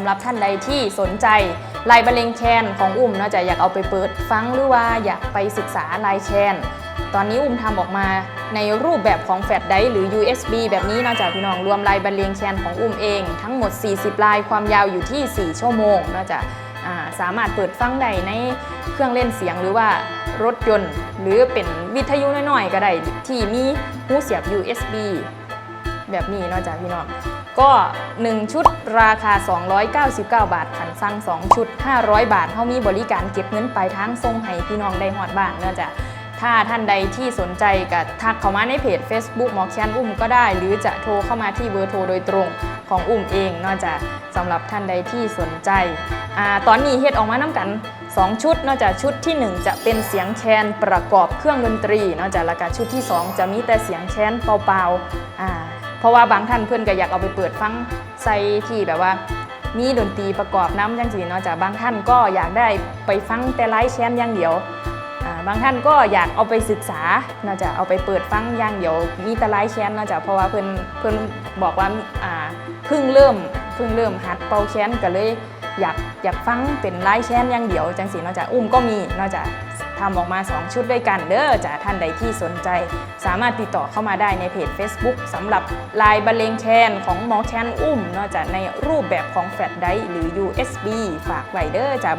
ำหรับท่านใดที่สนใจลายบรรเลงแคนของอุ้มเนาะจะอยากเอาไปเปิดฟังหรือว่าอยากไปศึกษาลายแคนตอนนี้อุ้มทำออกมาในรูปแบบของแฟลชไดร์หรือ USB แบบนี้เนอกจากพี่น้องรวมลายบรรเลงแคนของอุ้มเอง ทั้งหมด 40 ลายความยาวอยู่ที่ 4 ชั่วโมงเนอกจากาสามารถเปิดฟังได้ในเครื่องเล่นเสียงหรือว่ารถยนต์ หรือเป็นวิทยุน้อยๆ ก็ได้ที่มีหูเสียบ USB แบบนี้เนอกจากพี่น้องก็ 1 ชุดราคา 299 บาทขันสั่ง2 ชุด 500 บาทเขามีบริการเก็บเงินปลายทางส่งให้พี่น้องได้หอดบ้านเนอะจ๊ะถ้าท่านใดที่สนใจก็ทักเข้ามาในเพจ Facebook หมอแคนอุ้มก็ได้ หรือจะโทรเข้ามาที่เบอร์โทรโดยตรงของอุ้มเองเนอกจากสำหรับท่านใดที่สนใจอตอนนี้เฮ็ดออกมาน้ำกัน 2 ชุดนอกจากชุดที่ 1 จะเป็นเสียงแคนประกอบเครื่องดนตรีนอกจากแล้วก็ชุดที่ 2 จะมีแต่เสียงแคนเปล่าๆอ่า เพราะว่าบางท่านเพื่อนก็อยากเอาไปเปิดฟังใส่ที่แบบว่ามีดนตรีประกอบน้ำจังสีเนาะจากบางท่านก็อยากได้ไปฟังแต่ไลฟ์แชนอย่างเดียวบางท่านก็อยากเอาไปศึกษาเนาะจะเอาไปเปิดฟังอย่างเดียวมีแต่ไลฟ์แชนเนาะจะเพราะว่าเพื่อนเพื่อนบอกว่าเพิ่งเริ่มเพิ่งเริ่มหัดเป่าแคนก็เลย อยากอยากฟังเป็นไลฟ์แชนอย่างเดียวจังสีนอกจากอุ้มก็มีนอกจากทำออกมา 2 ชุดด้วยกันเด้อจะท่านใดที่สนใจ สามารถติดต่อเข้ามาได้ในเพจ Facebook สำหรับลายบรรเลงแคนของหมอแคนอุ้มนอกจากในรูปแบบของแฟลชไดร์หรือ USB ฝากไว้เด้อจาก